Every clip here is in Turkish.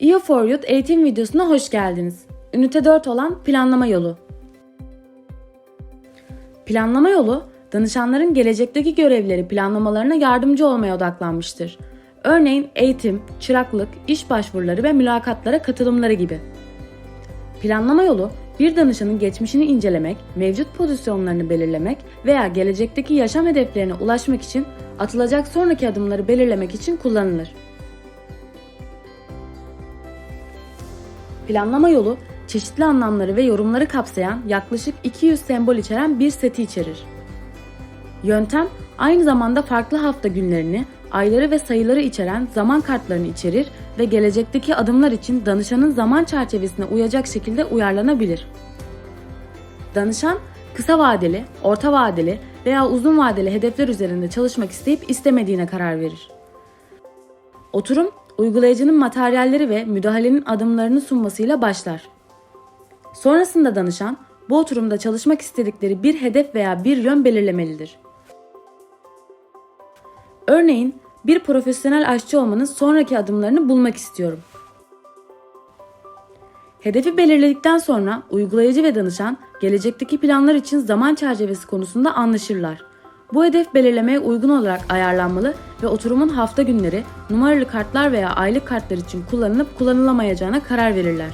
EU for Youth eğitim videosuna hoş geldiniz. Ünite 4 olan planlama yolu. Planlama yolu, danışanların gelecekteki görevleri planlamalarına yardımcı olmaya odaklanmıştır. Örneğin eğitim, çıraklık, iş başvuruları ve mülakatlara katılımları gibi. Planlama yolu, bir danışanın geçmişini incelemek, mevcut pozisyonlarını belirlemek veya gelecekteki yaşam hedeflerine ulaşmak için atılacak sonraki adımları belirlemek için kullanılır. Planlama yolu, çeşitli anlamları ve yorumları kapsayan yaklaşık 200 sembol içeren bir seti içerir. Yöntem, aynı zamanda farklı hafta günlerini, ayları ve sayıları içeren zaman kartlarını içerir ve gelecekteki adımlar için danışanın zaman çerçevesine uyacak şekilde uyarlanabilir. Danışan, kısa vadeli, orta vadeli veya uzun vadeli hedefler üzerinde çalışmak isteyip istemediğine karar verir. Oturum, uygulayıcının materyalleri ve müdahalenin adımlarını sunmasıyla başlar. Sonrasında danışan, bu oturumda çalışmak istedikleri bir hedef veya bir yön belirlemelidir. Örneğin, bir profesyonel aşçı olmanın sonraki adımlarını bulmak istiyorum. Hedefi belirledikten sonra uygulayıcı ve danışan gelecekteki planlar için zaman çerçevesi konusunda anlaşırlar. Bu hedef belirlemeye uygun olarak ayarlanmalı ve oturumun hafta günleri, numaralı kartlar veya aylık kartlar için kullanılıp kullanılamayacağına karar verirler.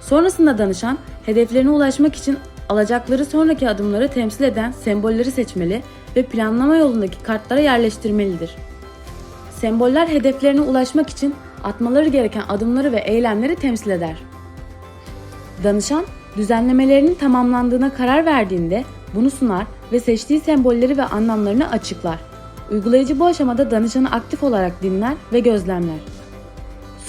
Sonrasında danışan, hedeflerine ulaşmak için alacakları sonraki adımları temsil eden sembolleri seçmeli ve planlama yolundaki kartlara yerleştirmelidir. Semboller hedeflerine ulaşmak için atmaları gereken adımları ve eylemleri temsil eder. Danışan, düzenlemelerinin tamamlandığına karar verdiğinde bunu sunar ve seçtiği sembolleri ve anlamlarını açıklar. Uygulayıcı bu aşamada danışanı aktif olarak dinler ve gözlemler.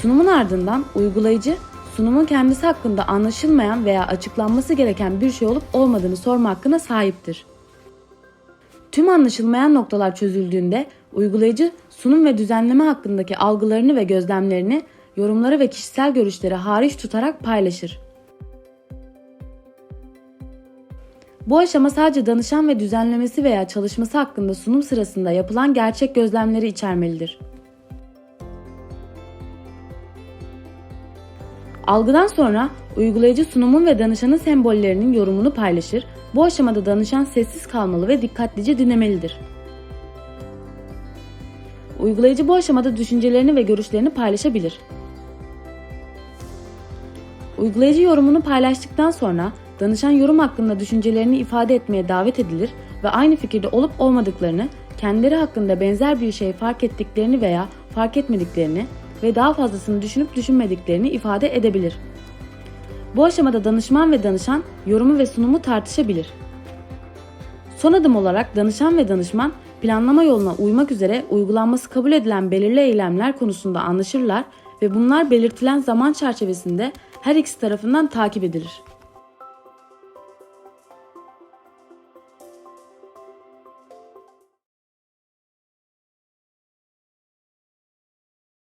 Sunumun ardından uygulayıcı sunumun kendisi hakkında anlaşılmayan veya açıklanması gereken bir şey olup olmadığını sorma hakkına sahiptir. Tüm anlaşılmayan noktalar çözüldüğünde uygulayıcı sunum ve düzenleme hakkındaki algılarını ve gözlemlerini, yorumları ve kişisel görüşleri hariç tutarak paylaşır. Bu aşama sadece danışan ve düzenlemesi veya çalışması hakkında sunum sırasında yapılan gerçek gözlemleri içermelidir. Algıdan sonra uygulayıcı sunumun ve danışanın sembollerinin yorumunu paylaşır. Bu aşamada danışan sessiz kalmalı ve dikkatlice dinlemelidir. Uygulayıcı bu aşamada düşüncelerini ve görüşlerini paylaşabilir. Uygulayıcı yorumunu paylaştıktan sonra danışan yorum hakkında düşüncelerini ifade etmeye davet edilir ve aynı fikirde olup olmadıklarını, kendileri hakkında benzer bir şey fark ettiklerini veya fark etmediklerini ve daha fazlasını düşünüp düşünmediklerini ifade edebilir. Bu aşamada danışman ve danışan yorumu ve sunumu tartışabilir. Son adım olarak danışan ve danışman planlama yoluna uymak üzere uygulanması kabul edilen belirli eylemler konusunda anlaşırlar ve bunlar belirtilen zaman çerçevesinde her ikisi tarafından takip edilir.